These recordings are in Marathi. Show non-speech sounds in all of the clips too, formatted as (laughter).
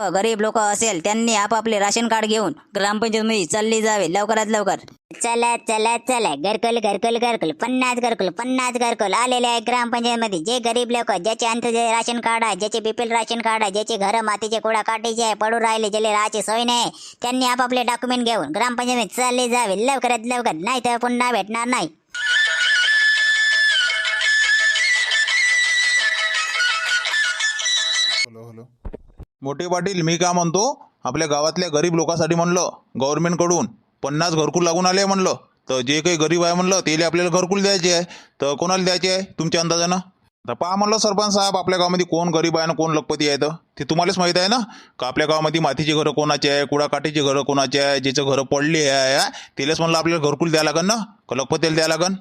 गरीब लोक असेल त्यांनी आपापले राशन कार्ड घेऊन ग्रामपंचायतमध्ये चालली जावे लवकरात लवकर. चला चला चला. घरकुल घरकुल घरकुल. पन्नास घरकुल पन्नास घरकुल. आलेले आहे ग्रामपंचायतमध्ये. जे गरीब लोक ज्याचे अंत्योदय राशन कार्ड आहे ज्याचे बीपीएल राशन कार्ड आहे ज्याचे घर मातीचे कुडा काटीचे आहे पडू राहिले ज्याला राहायची सोय नाही त्यांनी आपापले डॉक्युमेंट घेऊन ग्रामपंचायत चालले जावे लवकरात लवकर. नाही तर पुन्हा भेटणार नाही. मोठे पाटील मी का म्हणतो? आपल्या गावातल्या गरीब लोकांसाठी म्हणलं गव्हर्नमेंटकडून पन्नास घरकुल लागून आले म्हणलं. तर जे काही गरीब आहे म्हणलं त्याला आपल्याला घरकुल द्यायचे आहे. तर कोणाला द्यायचे आहे? तुमच्या अंदाजानं? तर पहा म्हणलं सरपंच साहेब आपल्या गावामध्ये कोण गरीब आहे ना कोण लखपती आहे तर? ते तुम्हालाच माहीत आहे ना? का आपल्या गावामध्ये मातीची घरं कोणाची आहे कुडाकाठीची घरं कोणाची आहे ज्याचं घरं पडली आहे त्यालाच म्हणलं आपल्याला घरकुल द्यावं लागन ना? का लखपतीला द्यावं लागन?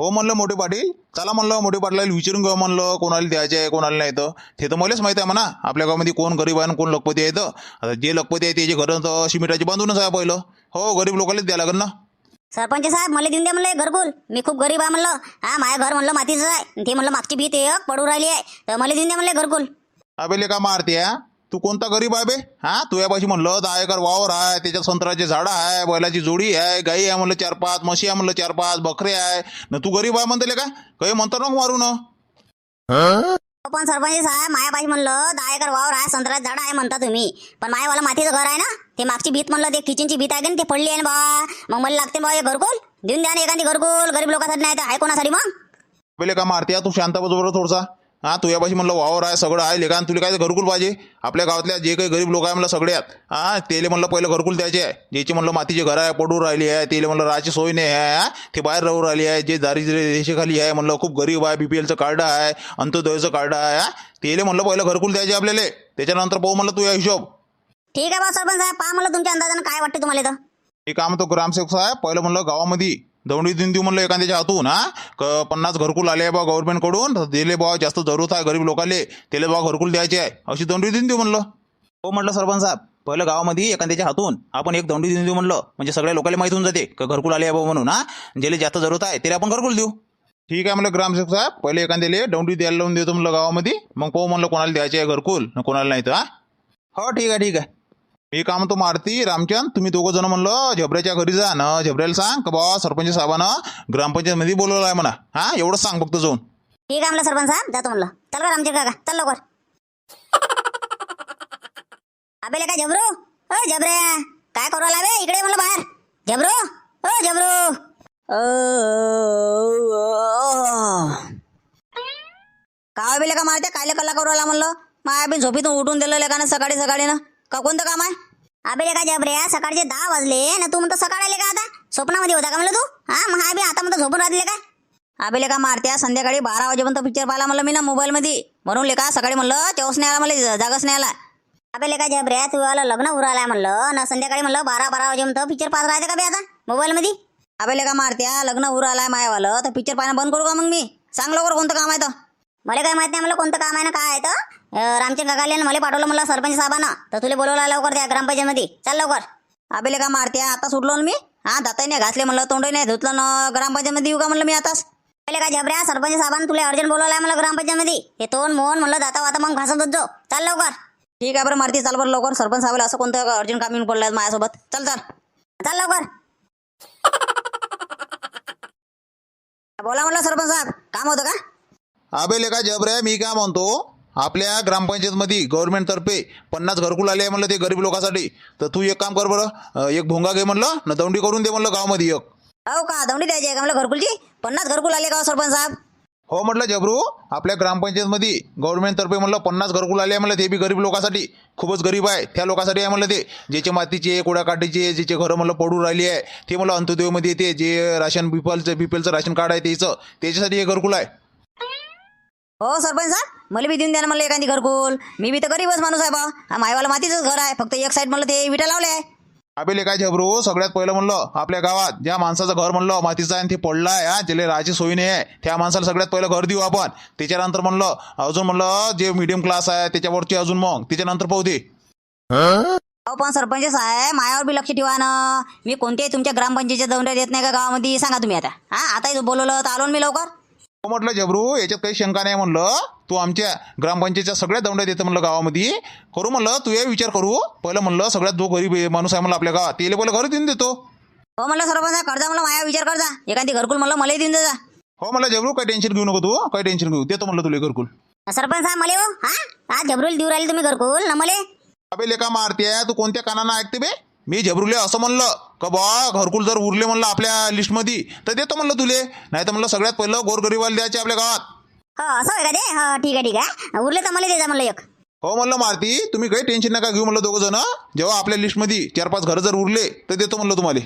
हो म्हणलं मोठे पाटील. चला म्हणलं मोठे पाटलाला विचारून घेऊ म्हणलं कोणाला द्यायचे आहे कोणाला नाही तर. ते तर मलाच माहिती आहे म्हणा. आपल्या गावामध्ये कोण गरीब आहे आणि कोण लखपती आहे तर. आता जे लखपती आहे त्याचे घरं तर सिमेंटाची बांधूनच आहे पहिलं. हो गरीब लोकांनाच द्यावं लागेल ना. सरपंच साहेब मला देऊन द्या म्हणलं घरकुल. मी खूप गरीब आहे म्हणलं. हा माझं घर म्हणलं मातीचं आहे. ते म्हणलं मागची भीत एक पडू राहिली आहे. तर मला देऊन द्या म्हणलं घरकुल. अबे का मारते हा? तू कोणता गरीब आहे बे? हा? तुझ्यापाशी म्हणलं दहा एकर वावर आहे त्याच्यात संत्र्याचे झाडं आहे बैलाची जोडी आहे गाई आहे म्हणलं चार पाच म्हशी आहे म्हणलं चार पाच बकरे आहे. न तू गरीब आहे म्हणते का? काही म्हणतो ना मारू ना. पण सरपंच साहेब मायापाशी म्हणलं दहा एकर वावर आहे संत्र्याचं झाड आहे म्हणता तुम्ही. पण मायावाला मातीचं घर आहे ना? ते मागची भीत म्हणलं ते किचनची भीत आहे ना, ते पडली आहे ना बा. मग मला लागते बा हे घरकुल. देऊन द्या ना एखादी घरकुल. गरीब लोकांसाठी नाही तर आहे कोणासाठी मग? पहिले का मारते तू शांत बस बरोबर थोडसा? हा तुझ्यापाशी म्हणलं वावर आहे सगळं आहे लेखा तुला काय ते घरकुल पाहिजे? आपल्या गावातल्या जे काही गरीब लोक आहे म्हणलं सगळ्यात हा तेले म्हणलं पहिलं घरकुल द्यायचे आहे. ज्याची म्हणलं मातीचे घर आहे पडू राहिली आहे तेले म्हणलं राहायची सोय नाही आहे? ते बाहेर राहू राहिली आहे जे दारिद्र्य रेषेखाली आहे म्हणलं खूप गरीब आहे बीपीएलचं कार्ड आहे अंत्योदयचं कार्ड आहे? तेले म्हणलं पहिलं घरकुल द्यायचे आपल्याला. त्याच्यानंतर पाहू म्हणलं तुझ्या हिशोब. ठीक आहे बा सरपंच साहेब पहा मला तुमच्या अंदाजानं काय वाटतं तुम्हाला इथं. हे काम तो ग्रामसेवक साहेब पहिलं म्हणलं गावामध्ये दौंडी देऊन देऊ म्हणलं एखाद्याच्या हातून हा? क पन्नास घरकुल आले बा गव्हर्नमेंटकडून दिले बा जास्त जरूरत आहे गरीब लोकांले त्याला बा घरकुल द्यायचे आहे. अशी दौंडी देऊन देऊ म्हणलं. हो म्हटलं सरपंच साहेब पहिलं गावामध्ये एखाद्याच्या हातून आपण एक दौंडी देऊन देऊ म्हणलं. म्हणजे सगळ्या लोकांना माहिती होऊन जाते का घरकुल आले बा म्हणून हा? ज्याला जास्त जरूरत आहे त्याला आपण घरकुल देऊ. ठीक आहे म्हणलं ग्रामसेवक साहेब पहिले एखाद्याला दौंडी द्यायला लावून देतो म्हणलं गावामध्ये. मग पाहू म्हणलं कोणाला द्यायचे आहे घरकुल कोणाला नाही तर हा? हो ठीक आहे ठीक आहे. मी काम तो मारती रामचंद तुम्ही दोघं जण म्हणलं झबऱ्याच्या घरी जा ना. झबऱ्याला सांग का बा सरपंच साहेबानं ग्रामपंचायतमध्ये बोलवलं आहे म्हणा. हा एवढंच सांग फक्त जाऊन. ठीक आहे म्हणलं सरपंच साहेब जातो म्हणलं. चल का रामचे काका चल लवकर. (laughs) अबेले काय झबरू ओ झबरे काय करू आला बे? इकडे म्हणलं बाहेर. झबरू ओ झबरू. काय बेले का मारते कायले कल्ला करू आला म्हणलं? माया बी झोपीतून उठून दिलं का ना सकाळी सकाळी ना का कोणतं काम आहे? अबेले काय झबरे सकाळचे दहा वाजले ना तू म्हणतो सकाळ आले का आता? स्वप्नामध्ये होता का म्हणलं तू? हा मग हा बी आता म्हणतो झोपून राहिले काय आबेले का मारत्या संध्याकाळी बारा वाजेपर्यंत पिक्चर पाहिला म्हणलं मी ना मोबाईलमध्ये. म्हणून लेका सकाळी म्हणलं तेव्हाच नाही आला मला जागाच नाही आला. अबेले काय झबरे तू आला लग्न उरालाय म्हणलं ना संध्याकाळी म्हणलं बारा बारा वाजेपर्यंत पिक्चर पाहत राहते का बे आता मोबाईलमध्ये? आबेले का मारत्या लग्न उर आलाय मायावालं तर पिक्चर पाहणं बंद करू का मग मी? सांग लवकर कोणतं काम आहे तर. मला काय माहीत नाही मला कोणतं काम आहे ना काय आहे तर? रामचे रामचंद काकाले मला पाठवलं मला सरपंच साहेबांना. तर तुला बोलवला लवकर त्या ग्रामपंचायतमध्ये. चाल लवकर. आबेले का मारते आता सुटलो मी. हा दाताही नाही घासले म्हणलं तोंडही नाही धुतलं ना ग्रामपंचायतमध्ये येऊ का म्हणलं मी आताच? पहिले का झबऱ्या सरपंच साहेबांना तुला अर्जंट बोलवलं आहे मला ग्रामपंचायतमध्ये. हे तोंड मोहन म्हणलं जाता वाता मग घासत जो जाऊ लवकर. ठीक आहे बरं मारती. चाल बरं लवकर. सरपंच साहेबाला असं कोणतं अर्जंट काम येऊन पडलं आहे माझ्यासोबत. चल चल. चल लवकर. बोला म्हणलं सरपंच साहेब काम होतं का? अबे लेका जबऱ्या मी काय म्हणतो? आपल्या ग्रामपंचायतमध्ये गव्हर्नमेंटतर्फे पन्नास घरकुल आले आहे म्हणलं ते गरीब लोकांसाठी. तर तू एक काम कर बरं अं, एक भोंगा घे म्हणलं न दौंडी करून दे म्हणलं गावामध्ये एक. हो का दौंडी द्यायची आहे का म्हणलं घरकुलची? पन्नास घरकुल आले का सरपंच साहेब? हो म्हटलं जबरू आपल्या ग्रामपंचायतमध्ये गव्हर्नमेंटतर्फे म्हणलं पन्नास घरकुल आले आहे म्हणलं ते बी गरीब लोकांसाठी. खूपच गरीब आहे त्या लोकांसाठी आहे म्हणलं ते. ज्याचे मातीचे कुडाकाठीचे ज्याचे घरं म्हणलं पडू राहिली आहे ते म्हणलं अंत्योदयमध्ये येते जे राशन बिपलचं बिपलचं राशन कार्ड आहे त्याचं त्याच्यासाठी हे घरकुल आहे. हो सरपंच साहेब मला बी देऊन द्या ना म्हणलं एखादी घरकुल. मी बी तर गरीबच माणूस आहे बा. मायवाला मातीचंच घर आहे. फक्त एक साईड म्हणलं ते विटा लावले आहे. अबे काय झबरू? सगळ्यात पहिलं म्हणलं आपल्या गावात ज्या माणसाचं घर म्हणलं मातीचं आहे आणि ते पडलं आहे हा ज्याला राहायची सोय नाही आहे. त्या माणसाला सगळ्यात पहिलं घर देऊ आपण. त्याच्यानंतर म्हणलं अजून म्हणलं जे मिडियम क्लास आहे त्याच्यावरची अजून मग. त्याच्यानंतर पाहू दे. अहो पण सरपंच साहेब मायावर बी लक्ष ठेवा ना. मी कोणत्याही तुमच्या ग्रामपंचायतीच्या दौंड्या देत नाही का गावामध्ये? सांगा तुम्ही आता. हा आता बोलवलं तर आलो ना मी लवकर. म्हटलं जबरू याच्यात काही शंका नाही म्हणलं. तू आमच्या ग्रामपंचायतच्या सगळ्या दौंड्या देतं म्हणलं गावामध्ये. करू म्हणलं. तू हे विचार करू. पहिलं म्हणलं सगळ्यात जो गरीब माणूस आहे म्हणलं आपल्या गावात. त्याला पहिलं घर देऊन देतो. हो म्हणलं सरपंच कर्जा मला माया विचार करजा. एखादी घरकुल म्हणलं मलाही देऊन देजा. हो म्हणलं जबरू काही टेन्शन घेऊ नको तू. काही टेन्शन घेऊ. देतो म्हणलं तुला घरकुल. सरपंच मले हो. हा? आज झबरूल देऊ राहिले तुम्ही घरकुल? ना मले? अबे लेका मारते तू कोणत्या कानानं ऐकते बे? मी झबरुले असं म्हणलं का बा घरकुल जर उरले म्हणलं आपल्या लिस्टमध्ये तर देतो म्हणलं तुले. नाही तर म्हणलं सगळ्यात पहिलं गोरगरीबाला द्यायचे आपल्या गावात. हो असं आहे का ते? हो ठीक आहे ठीक आहे. उरले तर मला दे जा म्हणलं एक. हो म्हणलं मारती तुम्ही काही टेन्शन नका घेऊ म्हणलं दोघं जण. जेव्हा आपल्या लिस्टमध्ये चार पाच घरं जर उरले तर देतो म्हणलं तुम्हाला.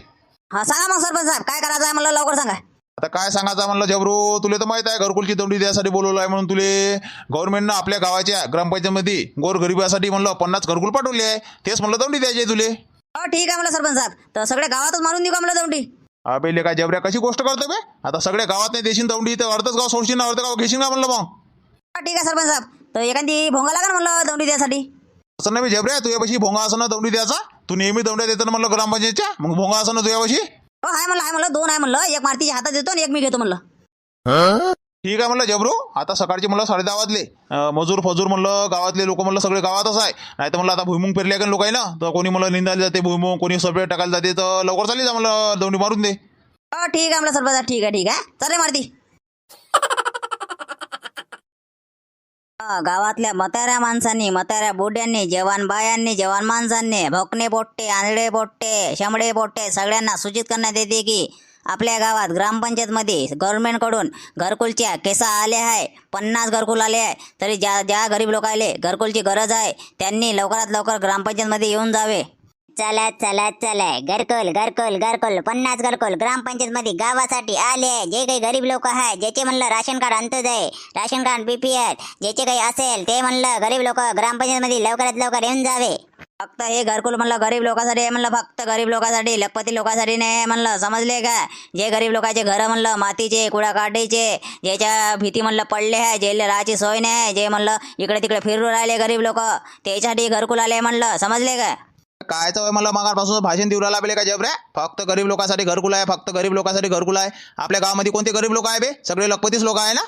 हा सांगा मग सरपंच साहेब काय करायचं आहे मला लवकर सांगा. आता काय सांगायचं म्हणलं जबरू तुला तर माहीत आहे घरकुलची दौंडी द्यासाठी बोलवलं आहे म्हणून तुले. गव्हर्नमेंटनं आपल्या गावाच्या ग्रामपंचायतमध्ये गोरगरिबासाठी म्हणलं पन्नास घरकुल पाठवले आहे. तेच म्हणलं दौंडी द्यायची आहे तुले. हो ठीक आहे मला सरपंच साहेब. तर सगळ्या गावातच मारून देऊ का मला दौंडी अबे लेका जबऱ्या कशी गोष्ट करतो बे? आता सगळ्या गावात नाही देशील दौंडी तर अर्धच गाव सोडशील ना अर्ध गाव घेशील ना म्हणलं मग. हा ठीक आहे सरपंच साहेब. तर एखादी भोंगा लागेल म्हणलं दौंडी द्यासाठी असं नाही जबऱ्या तुझ्यापाशी भोंगा असं ना दौंडी द्यायचा? तू नेहमी दौंड्या देतो ना म्हणलं ग्रामपंचायतच्या? मग भोंगा असं ना तुझ्यापाशी हो आहे म्हणलं आहे म्हणलं दोन आहे म्हणलं. एक मारतीच्या हातात देतो आणि एक मी घेतो म्हणलं. ठीक आहे म्हणलं जबरू? आता सकाळचे म्हणलं साडे दहा वाजले. मजूर फजूर म्हणलं गावातले लोक म्हणलं सगळे गावातच आहे. नाही तर म्हणलं आता भुईमुंग पेरले का लोक आहे ना तर कोणी म्हणलं निंदायला जाते भुईमुंग कोणी सगळे टाकायला जाते तर लवकर चालली जा म्हणलं दौंडी मारून दे. हो ठीक आहे म्हणलं सरपंच ठीक आहे ठीक आहे. चालेल मारती. हा, (laughs) गावातल्या म्हाताऱ्या माणसांनी म्हाताऱ्या बुड्यांनी जवान बायांनी जवान माणसांनी भोकणे पोट्टे आंधळे पोट्टे शमडे पोट्टे सगळ्यांना सूचित करण्यात येते की आपल्या गावात ग्रामपंचायतमध्ये गव्हर्नमेंटकडून घरकुलच्या केसा आले आहे. पन्नास घरकुल आले आहे. तरी ज्या ज्या गरीब लोकायले घरकुलची गरज आहे त्यांनी लवकरात लवकर ग्रामपंचायतमध्ये येऊन जावे. चला चला चला. घरकुल घरकुल घरकुल. पन्नास घरकुल ग्रामपंचायतमध्ये गावासाठी आले आहे. जे काही गरीब लोक आहे ज्याचे म्हणलं ration card Antyodaya ration card BPL ज्याचे काही असेल ते म्हणलं गरीब लोक ग्रामपंचायतमध्ये लवकरात लवकर येऊन जावे. फक्त हे घरकुल म्हणलं गरीब लोकांसाठी आहे म्हणलं फक्त गरीब लोकांसाठी लखपती लोकांसाठी नाही आहे म्हणलं समजले का? जे गरीब लोकांचे घरं म्हणलं मातीचे कुडा काढीचे ज्याच्या भीती म्हणलं पडले आहे जे राहायची सोय नाही आहे जे म्हणलं इकडे तिकडे फिरू राहिले गरीब लोक त्याच्यासाठी घरकुल आले म्हणलं समजले का? काय तर मला मागापासून भाषण देऊ राहिला बेले का जबऱ्या फक्त गरीब लोकांसाठी घरकुल आहे फक्त गरीब लोकांसाठी घरकुल आहे. आपल्या गावामध्ये कोणते गरीब लोक आहे बे? सगळे लखपतीच लोक आहे ना?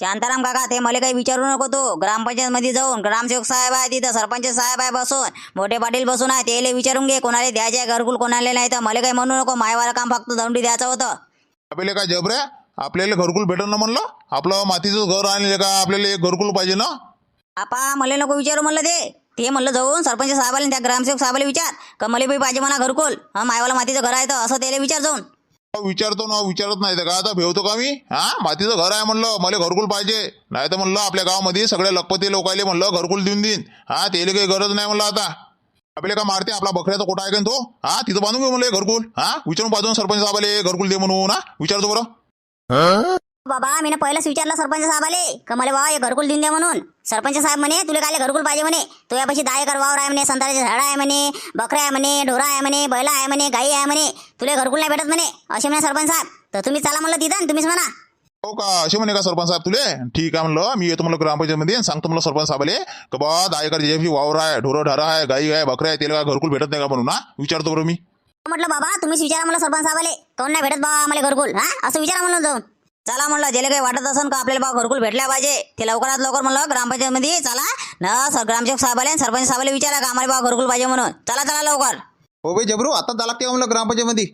शांताराम काका ते मला काही विचारू नको तू. ग्रामपंचायत मध्ये जाऊन ग्रामसेवक साहेब आहे तिथं सरपंच साहेब आहे बसून मोठे पाटील बसून आहे तेले विचारून घे कोणाला द्यायचे घरकुल कोणाला नाही तर मला काही म्हणू नको मायवाला काम फक्त दौंडी द्यायचं होतं. आपल्याला काय जबऱ्या आपल्याला घरकुल भेटल ना म्हणलं? आपलं मातीचं घर आणले का आपल्याला एक घरकुल पाहिजे ना? आपा मला नको विचारू म्हणलं ते. ते म्हणलं जाऊन सरपंच साहेबाला आणि त्या ग्रामसेवक साहेबाला विचार. का मला बी पाहिजे म्हणा घरकुल? हा मायवाला मातीचं घर आहे तर असं त्याला विचार जाऊन. विचारतो ना विचारत नाही तर का आता भेवतो का मी? हा? मातीचं घर आहे म्हणलं मला घरकुल पाहिजे. नाही तर म्हणलं आपल्या गावामध्ये सगळ्या लखपती लोकायले म्हणलं घरकुल देऊन देईन. हा त्याला काही गरज नाही म्हणलं आता. आपले का मारते आपला बकऱ्याचा कोटा आहे का तो? हा तिथं बांधून घेऊ म्हणलं घरकुल. हा विचारून पाहतो सरपंच साहेबाले घरकुल दे म्हणून. हा विचारतो बरं. बाबा मी पहिलंच विचारलं सरपंच साहेबाले. का मला बाबा हे घरकुल देऊन द्या म्हणून. सरपंच साहेब म्हणे तुला काय घरकुल पाहिजे म्हणे? तुझ्यापाशी दहा एकर वावर आहे म्हणे संत्र्याचे झाड आहे म्हणे बकऱ्या आहे म्हणे ढोरा आहे म्हणे बैला आहे म्हणे गाई आहे म्हणे. तुला घरकुल नाही भेटत म्हणे. असे म्हणे सरपंच साहेब. तर तुम्ही चला म्हणलं तिथं तुम्हीच म्हणा. हो का? असे म्हणे का सरपंच साहेब तुले? ठीक आहे म्हणलं मी येतो म्हणलं ग्रामपंचायतमध्ये आणि सांगतो म्हणलं सरपंच साहेबाले का बा दहा एकर ज्याची वावर आहे ढोरं ढारा आहे गाई आहे बकऱ्या आहे त्याला काय घरकुल भेटत नाही का म्हणून हा? विचारतो बरं मी. म्हटलं बाबा तुम्हीच विचारा म्हणलं सरपंच साहेबाले. कोण नाही भेटत बाबा आम्हाला घरकुल हा? असं विचारा म्हणून जाऊन. चला म्हणलं ज्याला काही वाटत असेल का आपल्याला बा घरकुल भेटल्या पाहिजे ते लवकरात लवकर म्हणलं ग्रामपंचायतमध्ये चला. ना सर ग्रामसेवक साहेबाला सरपंच साहेबाला विचारा का आम्हाला बा घरकुल पाहिजे म्हणून. चला चला लवकर. हो भाई जबरू आता जा लागते म्हणलं ग्रामपंचायतमध्ये.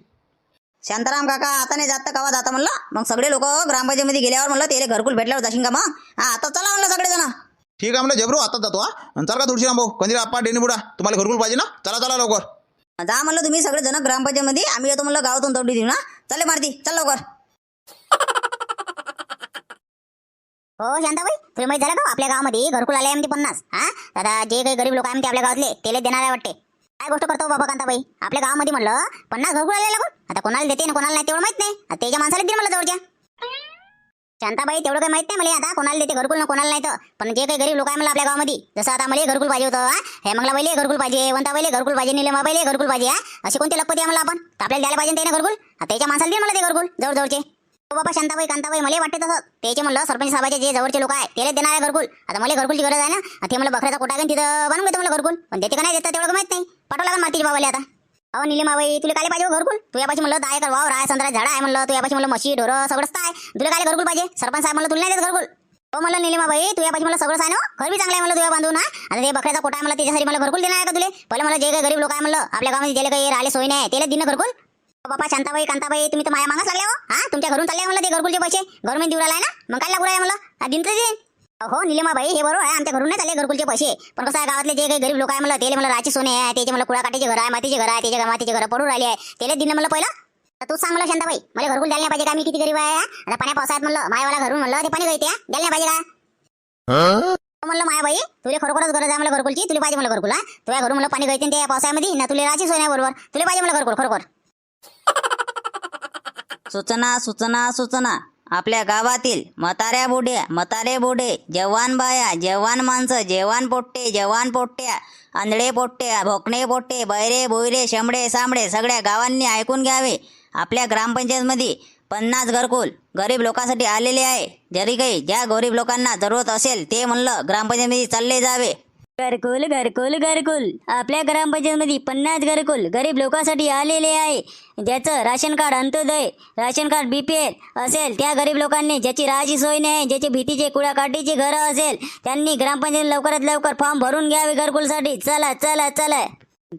शांताराम काका आता नाही जात कवा जाता म्हणलं? मग सगळे लोक ग्रामपंचायतमध्ये गेल्यावर म्हणलं त्याला घरकुल भेटल्यावर जाशील का मग? हा आता चला म्हणलं सगळेजण. ठीक आहे म्हणलं जबरू आता जातो हा. चल का तुळशी भाऊ कंदीर आप्पा डेनी बुडा तुम्हाला घरकुल पाहिजे ना? चला चला लवकर. जा म्हणलं तुम्ही सगळेजण ग्रामपंचायतमध्ये आम्ही येतो म्हणलं गावातून दौडी देऊ ना चले मारती चल लवकर. हो शांताबाई तुला माहीत झालं का? आपल्या गावामध्ये घरकुल आले आहे म्हणते पन्नास हा? आता जे काही गरीब लोक आहे म्हणते आपल्या गावातले तेले देणार आहे वाटते. काय गोष्ट करतो बाबा कांताबाई? आपल्या गावामध्ये म्हणलं पन्नास घरकुल आले लागून आता कोणाला देते ना कोणाला नाही तेवढं माहीत नाही. आता त्याच्या माणसाला दे मला जवळच्या. शांताबाई तेवढं काही माहीत नाही मला आता कोणाला देते घरकुल ना कोणाला नाही तर. पण जे काही गरीब लोक आहे मला आपल्या गावामध्ये जसं आता मला घरकुल पाहिजे होतं हे? मंगला पहिले घरकुल पाहिजे वंता पहिले घरकुल पाहिजे निलेमा पहिले घरकुल पाहिजे असे कोणते लपती आहे मला आपण आपल्याला द्यायला पाहिजे ते ना घरकुल? आता त्याच्या माणसाला दे मला ते घरकुल जवळ जवळचे हो बाबा शांताबाई कांताबाई मला वाटते तसं. त्याचे म्हणलं सरपंच साहेबाचे जे जवळचे लोक आहे त्याला देणार आहे घरकुल. आता मला घरकुलची गरज आहे ना. ते मला बकऱ्याचा कोटा घेऊन तिथं बनवून घेतो मला घरकुल. पण देते का नाही देतात तेवढं माहीत नाही. पाठवला का मातीच्या बाबाले आता? अहो निलिमाबाई तुला काय पाहिजे हो घरकुल? तू यापाशी म्हणलं दहा एकर वाव आहे संत्रा झाड आहे म्हणलं. तुझ्यापाशी म्हणलं म्हशी ढोरं सगळंच आहे. तुला काय घरकुल पाहिजे? सरपंच साहेब म्हणलं तुला नाही देत घरकुल. हो म्हणलं निलिमाबाई तुझ्यापाशी मला सगळं आहे ना हो? घर बी चांगलं आहे म्हणलं तुला बांधून हा? आता ते बकऱ्याचा कोटा आहे मला त्याच्यासाठी मला घरकुल देणार आहे का तुला? पहिले मला जे काही गरीब लोक आहे म्हणलं आपल्या गावामध्ये जे काही राहिले सोय नाही त्याला दिनं घरकुल? बापा शांताबाई कांताबाई तुम्ही तर माया मागास लागल्या हो. हा तुमच्या घरून चालले म्हणलं ते घरकुलचे पैसे. गव्हर्नमेंट देऊ राहिला ना? मग काय लागू राहिले म्हणलं? दिन तर हो निलिमाबाई हे बरोबर आहे आमच्या घरून नाही चालले घरकुलचे पैसे. पण कसं आहे गावातले जे काही गरीब लोक आहे म्हणलं त्याला मला राची सोने आहे त्याचे मला कुळाकाठीचे घर आहे मातीचे घर आहे त्याच्या मातीचे घर पडून राहिले आहे. त्याला दिलं म्हणलं पहिलं. तूच सांग मला शांताबाई मला घरकुल द्यायला नाही पाहिजे का? मी किती गरीब आहे? आता पाण्या पावसाळ्यात म्हणलं मायावाला घरून म्हणलं ते पाणी गळते? द्यायला नाही पाहिजे का? म्हणलं मायाबाई तुला खरोखरच गरज आहे मला घरकुलची तुला पाहिजे मला घरकुल हा? तुझ्या घरून मला पाणी गळते त्या पावसाळ्यामध्ये ना तुला राची सोन्या बरोबर. तुला पाहिजे मला घरकुल खरोखर. (laughs) सूचना सूचना सूचना. आपल्या गावातील म्हाताऱ्या बुढ्या म्हातारे बुडे जवान बाया जवान माणसं जवान पोट्टे जवान पोट्ट्या आंधळे पोट्टे भोकणे पोट्टे बैरे बोयरे शंभडे सामडे सगळ्या गावांनी ऐकून घ्यावे. आपल्या ग्रामपंचायतमध्ये पन्नास घरकुल गरीब लोकांसाठी आलेले आहे. जरी काही ज्या गरीब लोकांना जरूरत असेल ते म्हणलं ग्रामपंचायतमध्ये चालले जावे. घरकुल घरकुल घरकुल. आपल्या ग्रामपंचायतमध्ये पन्नास घरकुल गरीब लोकांसाठी आलेले आहे. ज्याचं ration card Antyodaya ration card B P L असेल त्या गरीब लोकांनी ज्याची राहायची सोय नाही ज्याची भीतीचे कुळाकाठीची घरं असेल त्यांनी ग्रामपंचायत लवकरात लवकर फॉर्म भरून घ्यावे घरकुलसाठी. चला चला चला.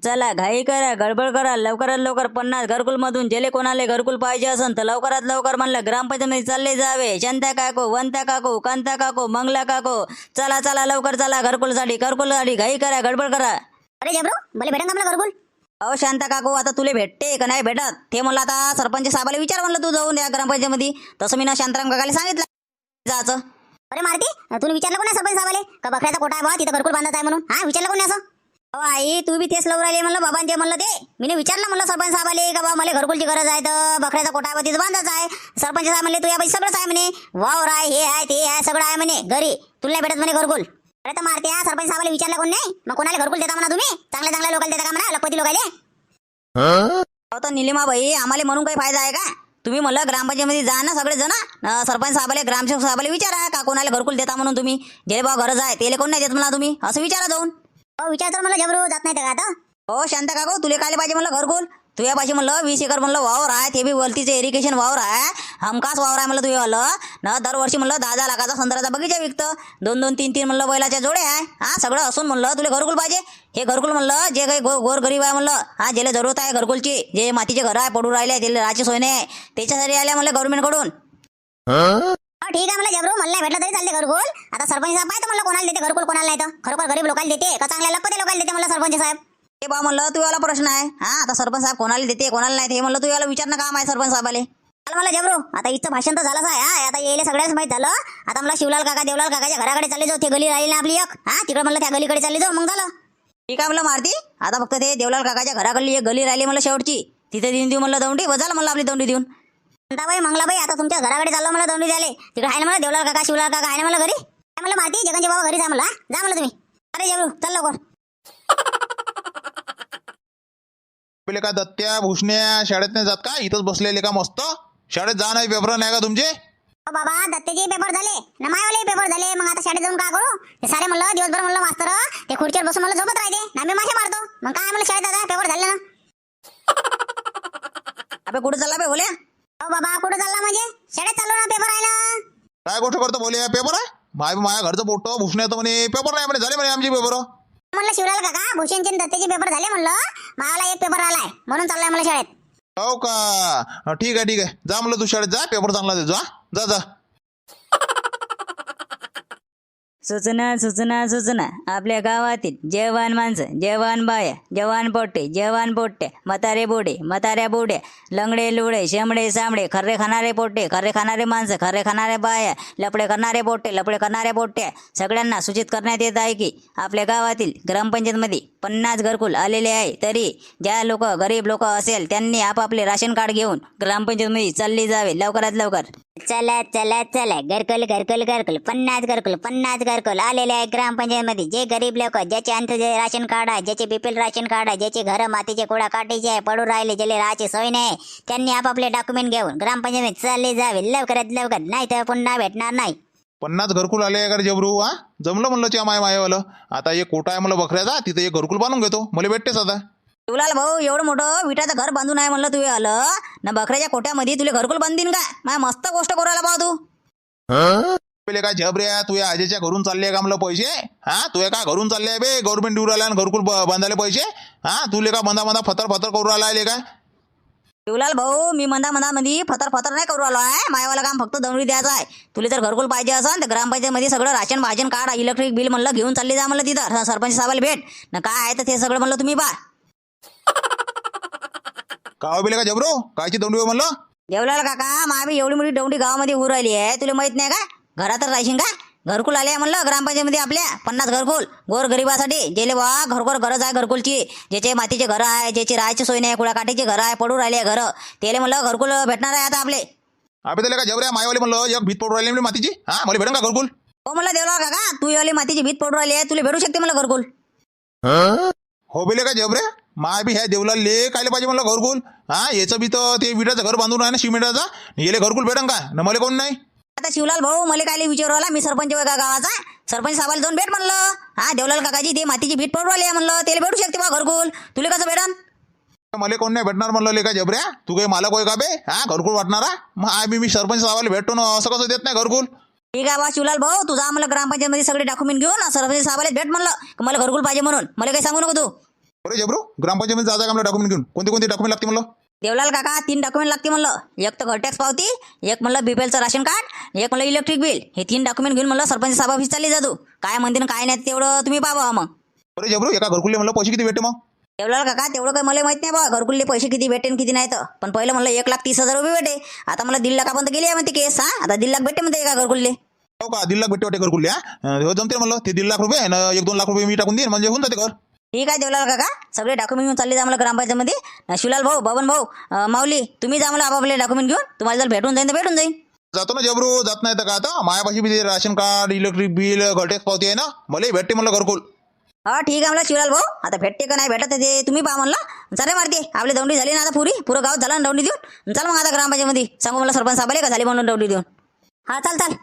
चला घाई करा गडबड करा लवकरात लवकर पन्नास घरकुल मधून जेले कोणाला घरकुल पाहिजे असेल तर लवकरात लवकर म्हणलं ग्रामपंचायतीमध्ये चालले जावे. शांता काकू वंता काकू कांता काकू मंगला काकू. चला चला लवकर चला घरकुलसाठी घरकुलसाठी घाई करा गडबड करा. अरे जबरू भले भेटेन का मला घरकुल? अहो शांता काकू आता तुले भेटते का नाही भेटत? ते म्हणलं आता सरपंच साहेबाला विचार म्हणलं तू जाऊन या ग्रामपंचायतीमध्ये. तसं मी ना शांताराम काकाला सांगितलं. जायचं. अरे मारती तुला विचारलं कोण सरपंच साहेबाले? का बकऱ्याचा कोटा आहे बा तिथं घरकुल बांधत आहे म्हणून? हा विचारलं कोणी असं? अहो आई तू बी तेच लवकर आली म्हणलं बाबांचे म्हणलं ते. मी विचारलं म्हणलं सरपंच साहेबाले का बा? मला घरकुलची गरज आहे तर बकऱ्याचा तिथं बांधायचा आहे. सरपंच साहेब म्हणले तू या सगळंच आहे म्हणे. वावर आहे हे आहे ते आहे सगळं आहे म्हणे घरी. तुला भेटत म्हणे घरकुल अरे तर मारते हा सरपंच साहेबाला विचारलं कोण नाही? मग कोणाला घरकुल देता म्हणा तुम्ही? चांगल्या चांगल्या लोकांना देता का म्हणा लपती लोकांना अहो तर निलिमाबाई आम्हाला म्हणून काही फायदा आहे का? तुम्ही म्हणलं ग्रामपंचायतीमध्ये जा ना सगळे जण सरपंच साहेबाले ग्रामसेवक साहेबाला विचारा का कोणाला घरकुल देता म्हणून तुम्ही? जे बा गरज आहे त्याला कोण नाही देत म्हणा तुम्ही? असं विचारा जाऊन. हो विचारतो मला जबरू जात नाही का आता हो शांत काकू तुला काय पाहिजे म्हणलं घरकुल? तुझ्या पाहिजे म्हणलं वीस एकर म्हणलं वावर आहे ते बी वलतीचे इरिगेशन वावर आहे. हमखास वावर आहे म्हणलं तुझ्या वालं. ना दरवर्षी म्हणलं दहा दहा लाखाचा संत्र्याचा बगीचा विकतं. दोन दोन तीन तीन म्हणलं बैलाच्या जोडे आहे. हा सगळं असून म्हणलं तुला घरकुल पाहिजे. हे घरकुल म्हणलं जे काही गो गोर गरीब आहे म्हणलं हा ज्याला जरूरत आहे घरकुलची जे मातीचे घर आहे पडून राहिले त्याला राहायची सोय नाही. त्याच्यासाठी आल्या म्हणलं गव्हर्नमेंटकडून हो ठीक आहे मला जबरू मला नाही भेटलं तरी चालते घरकुल. आता सरपंच साहेब पाहिजे म्हणलं कोणाला देते घरकुल कोणाला नाही तर. खरोखर गरीब लोकांना देते. का चांगल्या लपते लोकांना देते मला सरपंच साहेब? हे बा म्हणलं तुझ्याला प्रश्न आहे. हा आता सरपंच साहेब कोणाला देते कोणाला नाही ते म्हणलं तुझ्याला विचारणं काम आहे सरपंच साहेबाले. चला मला जबरू आता इथं भाषण तर झालंच आहे हा. आता येईल सगळ्याच माहीत झालं. आता मला शिवलाल काका देवलाल काकाच्या घराकडे चालले जाऊ ते गली राहिली ना आपली एक. हा तिकडे म्हणलं त्या गलीकडे चालले जाऊ मग झालं. ठीक आहे म्हणलं मारती. आता फक्त ते देवलाल काकाच्या घराकडली एक गली राहिली मला शेवटची. तिथे देऊन देऊ म्हणलं दौंडी. बजाला म्हणलं आपली दौंडी देऊन. बाई मंगलाबाई आता तुमच्या घराकडे चाललो मला दंडी द्याले तिकडे आहे ना मला देवलाल काका शिवलाल काका आहे ना मला घरी? काय म्हणलं मारती जगनजी बाबा घरी जा मला जा म्हणलं तुम्ही. अरे जबरू चल लवकर. (laughs) पहिले का दत्त्या भुसण्या शाळेत नाही जात का? इथंच बसलेले का मस्त? शाळेत जा नाही पेपर नाही का तुमचे? अहो बाबा दत्तेचे पेपर झाले. ना मायवाले पेपर झाले. मग आता शाळेत जाऊन काय करू? ते सारे म्हणलं दिवसभर म्हणलं मास्तर ते खुर्चीवर बसून मला झोपत राहते. ना मी मासे मारतो. मग काय म्हणलं शाळेत दादा पेपर झाले ना. (laughs) अबे कुठं चालला बे बोल्या अहो बाबा कुठं चालला म्हणजे? शाळेत चाललो ना पेपर आहे ना काय गोष्ट करतो बोले पेपर आहे? माय माझ्या घरचं पोट भुसण्या तर म्हणे. पेपर नाही म्हणे झाले म्हणे आमचे पेपर म्हणलं शिवलाल काका भूषणचे आणि दत्तेचे पेपर झाले म्हणलं. मला एक पेपर आलाय. म्हणून चाललाय मला शाळेत. हो का? ठीक आहे ठीक आहे. जा म्हणलं तू शाळेत जा. पेपर चांगला देतो हा जा जा. सूचना सूचना सूचना. आपल्या गावातील जवान माणसं जवान बाया जवान पोट्टे जवान पोट्टे मतारे बोडे मताऱ्या बोड्या लंगडे लुळे शेंबडे सामडे खर्रे खाणारे पोट्टे खर्रे खाणारे माणसं खर्रे खाणारे बाया लपडे करणारे पोट्टे लपडे करणाऱ्या बोट्या सगळ्यांना सूचित करण्यात येत आहे की आपल्या गावातील ग्रामपंचायतमध्ये पन्नास घरकुल आलेले आहे. तरी ज्या लोक गरीब लोक असेल त्यांनी आपापले राशन कार्ड घेऊन ग्रामपंचायतमध्ये चालली जावे. लवकरात लवकर. चला चला चला. घरकुल घरकुल घरकुल. पन्नास घरकुल पन्नास घरकुल. आलेले आहे ग्रामपंचायतमध्ये. जे गरीब लोक ज्याचे अंत्योदय राशन कार्ड आहे ज्याचे बीपीएल राशन कार्ड आहे ज्याचे घर मातीचे कुडा काटीचे आहे पडून राहिले ज्याला राहायची सोय नाही त्यांनी आपापले डॉक्युमेंट घेऊन ग्रामपंचायत चालले जावे. लवकरात लवकर. नाही तर पुन्हा भेटणार नाही. पन्नास घरकुल आले आहे का रे जबरू हा? जमलं म्हणलं च्या माय मायवालं. आता एक कोटा आहे मला बकऱ्याचा तिथे एक घरकुल बांधून घेतो. मला भेटतेच आता. शिवलाल भाऊ एवढं मोठं विटाचं घर बांधून आहे म्हणलं तुम्ही आलं ना बकऱ्याच्या कोट्यामध्ये तुला घरकुल बांधीन का? माय मस्त गोष्ट करायला पाहा तू. पहिले काय झबरे तू या आजीच्या घरून चालले का म्हणलं पैसे? हा तू का घरून चालले बे गव्हर्नमेंट देऊ राहिला आणि घरकुल ब- बांधायला पैसे? हा तुले का बंदा बंदा फतर फतर करू राहिला आहे का? शिवलाल भाऊ मी मंदा मंदामध्ये फतर फतर नाही करू आलो आहे. मायवाला काम फक्त दौडी द्यायचं आहे. तुला जर घरकुल पाहिजे असेल तर ग्रामपंचायतमध्ये सगळं राशन भाजन कार्ड इलेक्ट्रिक बिल म्हणलं घेऊन चालली जा म्हणलं तिथं. सरपंच साहेबाला भेट. ना काय आहे तर ते सगळं म्हणलं तुम्ही पा का बिले का जबरो? कायची दंडी म्हणलं? देवलाल काका मामी एवढी मोठी डोंगरी गावामध्ये उभं राहिली आहे. तुला माहीत नाही का? घरातच राहशील का? घरकुल आले म्हणलं ग्रामपंचायतीमध्ये आपल्या. पन्नास घरकुल. गोर गरिबासाठी. जेले बा घरघर गरज आहे घरकुलची. ज्याचे मातीचे घरं आहे ज्याची राहायची सोय नाही कुळाकाठीचे घरं आहे पडू राहिले घरं. त्याला म्हणलं घरकुल भेटणार आहे आता आपले. त्याला का जबऱ्या मायवाले म्हणलं एक भीत पडू राहिले म्हणले मातीची. हा मला भेटेन का घरकुल? हो म्हणलं देवलाल काका तू वाली मातीची भीत पडू राहिली आहे तुला भेटू शकते मला घरकुल. हो बेले का जबरे माय बी ह्या देवला ले कायले पाहिजे म्हणलं घरकुल. हा याचं बी तर ते विटाचं घर बांधून आहे ना सिमेंटाचं येले घरकुल भेटन का? न मला कोण नाही? आता शिवलाल भाऊ मला काय विचारवला मी सरपंच आहे का गावाचा? सरपंच साहेबाला जाऊन भेट म्हणलं. हा देवलाल काकाजी ते मातीची भीत पडू राहिली आहे म्हणलं. त्याला भेटू शकते बा घरकुल. तुला कसं भेटन? मला कोण नाही भेटणार म्हणलं ले का जबऱ्या? तू काही मालक होय का बे? हा घरकुल वाटणारा? मग आय बी मी सरपंच साहेबाला भेटतो ना असं कसं देत नाही घरकुल? ठीक आहे बा शिवलाल भाऊ तू जा मला ग्रामपंचायतमध्ये सगळे डॉक्युमेंट घेऊन सरपंच साहेबाला भेट म्हणलं. की मला घरकुल पाहिजे म्हणून. मला काही सांगू नको तू. अरे जबरू ग्रामपंचायतीमध्ये जायचं का मला डॉक्युमेंट घेऊन. कोणते कोणते डॉक्युमेंट लागते म्हणलं? देवलाल काका तीन डॉक्युमेंट लागते म्हणलं. एक तर घरटॅक्स पावती एक म्हणलं बीपीएलचं राशन कार्ड एक म्हणलं इलेक्ट्रिक बिल हे तीन डॉक्युमेंट घेऊन म्हणलं सरपंच साहेब ऑफिस चालली जा तू काय म्हणते ना काय नाही तेवढं तुम्ही पाहा मग. अरे जबरू एका घरकुलले म्हणलं पैसे किती भेटते मग? देवलाल काका तेवढं काही मला माहीत नाही बा घरकुलले पैसे किती भेटेन किती नाही तर. पण पहिलं म्हणलं एक लाख तीस हजार रुपये भेटे. आता मला दीड लाखापर्यंत गेली आहे म्हणते केस हा? आता दीड लाख भेटते म्हणते एका घरकुलले. हो का? दीड लाख भेटते वाटे घरकुलले हा? हो जमते म्हणलं. ते दीड लाख रुपये आणि एक दोन लाख रुपये मी टाकून देईन. म्हणजे होऊन जाते घर. ठीक आहे देवलाल काका सगळे डॉक्युमेंट घेऊन चालले जा मला ग्रामपंचायतमध्ये. शिवलाल भाऊ बबन भाऊ माऊली तुम्ही जा मला आपापले डॉक्युमेंट घेऊन. तुम्हाला जर भेटून जाईन तर भेटून जाईन. जातो ना जबरू जात नाही तर का आता? मायापाशी बी ते राशन कार्ड इलेक्ट्रिक बिल घरटेक्स पावती आहे ना? मला भेटते म्हणलं घरकुल. हा ठीक आहे म्हणलं शिवलाल भाऊ. आता भेटते का नाही भेटत ते तुम्ही पहा म्हणलं. चालेल मारते. आपली दौंडी झाली ना आता पुरी. पुरं गाव झालं ना दौंडी देऊन. चल मग आता ग्रामपंचायतमध्ये. सांगू मला सरपंच साहेबाले का? झाली म्हणून दौंडी देऊन. हा चाल चाल.